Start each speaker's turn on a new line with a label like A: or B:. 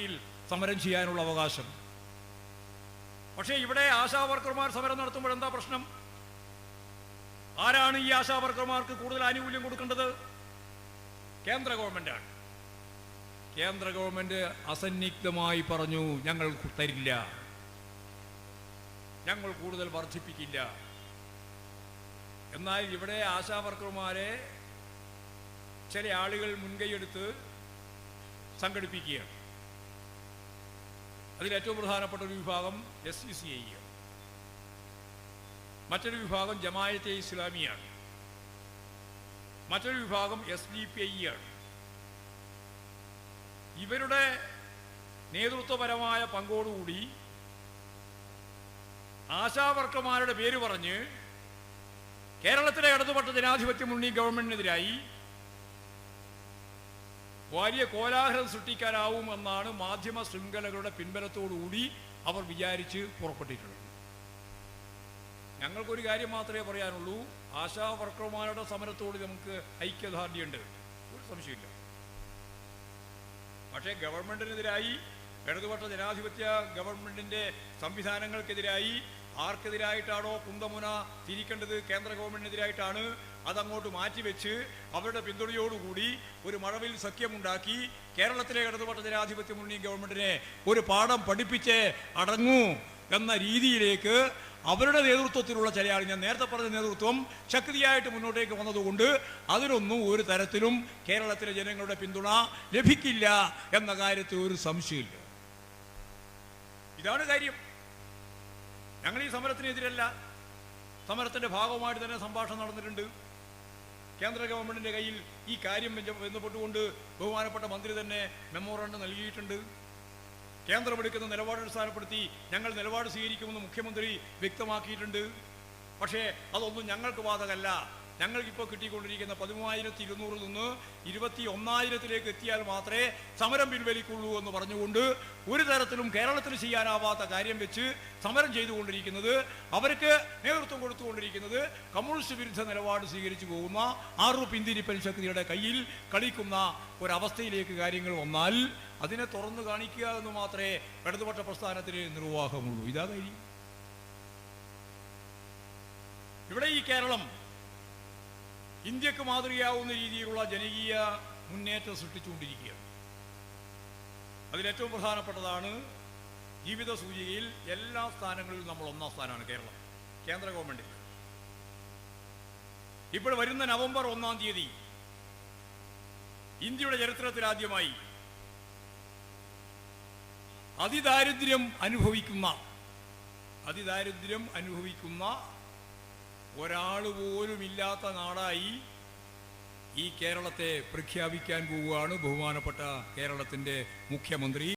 A: ധർണയിൽ സമരം ചെയ്യാനുള്ള അവകാശം. പക്ഷേ ഇവിടെ ആശാ വർക്കർമാർ സമരം നടത്തുമ്പോൾ എന്താ പ്രശ്നം? ആരാണ് ഈ ആശാ വർക്കർമാർക്ക് കൂടുതൽ ആനുകൂല്യം കൊടുക്കേണ്ടത്? കേന്ദ്ര ഗവൺമെന്റാണ്. കേന്ദ്ര ഗവൺമെന്റ് അസന്നിഗ്ധമായി പറഞ്ഞു ഞങ്ങൾ തരില്ല. ഞങ്ങൾ കൂടുതൽ വർദ്ധിപ്പിക്കില്ല. എന്നാൽ ഇവിടെ ആശാ വർക്കർമാരെ ചില ആളുകൾ മുൻകൈയെടുത്ത് സംഘടിപ്പിക്കുകയാണ്. അതിൽ ഏറ്റവും പ്രധാനപ്പെട്ട ഒരു വിഭാഗം എസ് സി സി ഐ മറ്റൊരു വിഭാഗം ജമായത്തെ ഇസ്ലാമിയാണ്. മറ്റൊരു വിഭാഗം എസ് ഡി പി ഐ ആണ്. ഇവരുടെ നേതൃത്വപരമായ പങ്കോടുകൂടി ആശാവർക്കർമാരുടെ പേര് പറഞ്ഞ് കേരളത്തിലെ ഇടതുപക്ഷ ജനാധിപത്യ മുന്നണി ഗവൺമെന്റിനെതിരായി വലിയ കോലാഹലം സൃഷ്ടിക്കാനാവുമെന്നാണ് മാധ്യമ ശൃംഖലകളുടെ പിൻബലത്തോടുകൂടി അവർ വിചാരിച്ച് പുറപ്പെട്ടിട്ടുള്ളത്. ഞങ്ങൾക്കൊരു കാര്യം മാത്രമേ പറയാനുള്ളൂ. ആശാ വർക്കർമാരുടെ സമരത്തോട് നമുക്ക് ഐക്യദാർഢ്യമുണ്ട്. ഒരു സംശയമില്ല പക്ഷേ ഗവൺമെന്റിനെതിരായി ഇടതുപക്ഷ ജനാധിപത്യ ഗവൺമെന്റിന്റെ സംവിധാനങ്ങൾക്കെതിരായി ആർക്കെതിരായിട്ടാണോ കുന്തമുന തിരിക്കേണ്ടത് കേന്ദ്ര ഗവൺമെന്റിനെതിരായിട്ടാണ്. അതങ്ങോട്ട് മാറ്റിവെച്ച് അവരുടെ പിന്തുണയോടുകൂടി ഒരു മഴവിൽ സഖ്യമുണ്ടാക്കി കേരളത്തിലെ ഇടതുപക്ഷ ജനാധിപത്യ മുന്നണി ഗവൺമെന്റിനെ ഒരു പാഠം പഠിപ്പിച്ച് അടങ്ങൂ എന്ന രീതിയിലേക്ക് അവരുടെ നേതൃത്വത്തിലുള്ള ചിലയാണ് ഞാൻ നേരത്തെ പറഞ്ഞ നേതൃത്വം ശക്തിയായിട്ട് മുന്നോട്ടേക്ക് വന്നതുകൊണ്ട് അതിനൊന്നും ഒരു തരത്തിലും കേരളത്തിലെ ജനങ്ങളുടെ പിന്തുണ ലഭിക്കില്ല എന്ന കാര്യത്തിൽ ഒരു സംശയമില്ല. ഇതാണ് കാര്യം. ഞങ്ങൾ ഈ സമരത്തിനെതിരല്ല. സമരത്തിന്റെ ഭാഗമായിട്ട് തന്നെ സംഭാഷണം നടന്നിട്ടുണ്ട്. കേന്ദ്ര ഗവൺമെന്റിന്റെ കയ്യിൽ ഈ കാര്യം ബന്ധ- ബന്ധപ്പെട്ടുകൊണ്ട് ബഹുമാനപ്പെട്ട മന്ത്രി തന്നെ മെമ്മോറാണ്ടം നൽകിയിട്ടുണ്ട്. കേന്ദ്രമെടുക്കുന്ന നിലപാട് അടിസ്ഥാനപ്പെടുത്തി ഞങ്ങൾ നിലപാട് സ്വീകരിക്കുമെന്ന് മുഖ്യമന്ത്രി വ്യക്തമാക്കിയിട്ടുണ്ട്. പക്ഷേ അതൊന്നും ഞങ്ങൾക്ക് ബാധകല്ല ഞങ്ങൾക്കിപ്പോൾ കിട്ടിക്കൊണ്ടിരിക്കുന്ന പതിമൂവായിരത്തി ഇരുന്നൂറിൽ നിന്ന് ഇരുപത്തി ഒന്നായിരത്തിലേക്ക് എത്തിയാൽ മാത്രമേ സമരം പിൻവലിക്കുള്ളൂ എന്ന് പറഞ്ഞുകൊണ്ട് ഒരു തരത്തിലും കേരളത്തിൽ ചെയ്യാനാവാത്ത കാര്യം വെച്ച് സമരം ചെയ്തുകൊണ്ടിരിക്കുന്നത് അവർക്ക് നേതൃത്വം കൊടുത്തുകൊണ്ടിരിക്കുന്നത് കമ്മ്യൂണിസ്റ്റ് വിരുദ്ധ നിലപാട് സ്വീകരിച്ചു പോകുന്ന ആറു പിന്തിരിപ്പൻ ശക്തിയുടെ കയ്യിൽ കളിക്കുന്ന ഒരവസ്ഥയിലേക്ക് കാര്യങ്ങൾ വന്നാൽ അതിനെ തുറന്നു കാണിക്കുക എന്ന് മാത്രമേ ഇടതുപക്ഷ പ്രസ്ഥാനത്തിന് നിർവാഹമുള്ളൂ. ഇതാ കാര്യം. ഇവിടെ ഈ കേരളം ഇന്ത്യയ്ക്ക് മാതൃകയാവുന്ന രീതിയിലുള്ള ജനകീയ മുന്നേറ്റം സൃഷ്ടിച്ചുകൊണ്ടിരിക്കുകയാണ്. അതിലേറ്റവും പ്രധാനപ്പെട്ടതാണ് ജീവിത സൂചികയിൽ എല്ലാ സ്ഥാനങ്ങളിലും നമ്മൾ ഒന്നാം സ്ഥാനമാണ് കേരളം കേന്ദ്ര ഗവൺമെന്റിൽ ഇപ്പോൾ വരുന്ന നവംബർ ഒന്നാം തീയതി ഇന്ത്യയുടെ ചരിത്രത്തിൽ ആദ്യമായി അതിദാരിദ്ര്യം അനുഭവിക്കുന്ന അതിദാരിദ്ര്യം അനുഭവിക്കുന്ന ഒരാൾ പോലും ഇല്ലാത്ത നാടായി ഈ കേരളത്തെ പ്രഖ്യാപിക്കാൻ പോവുകയാണ് ബഹുമാനപ്പെട്ട കേരളത്തിന്റെ മുഖ്യമന്ത്രി.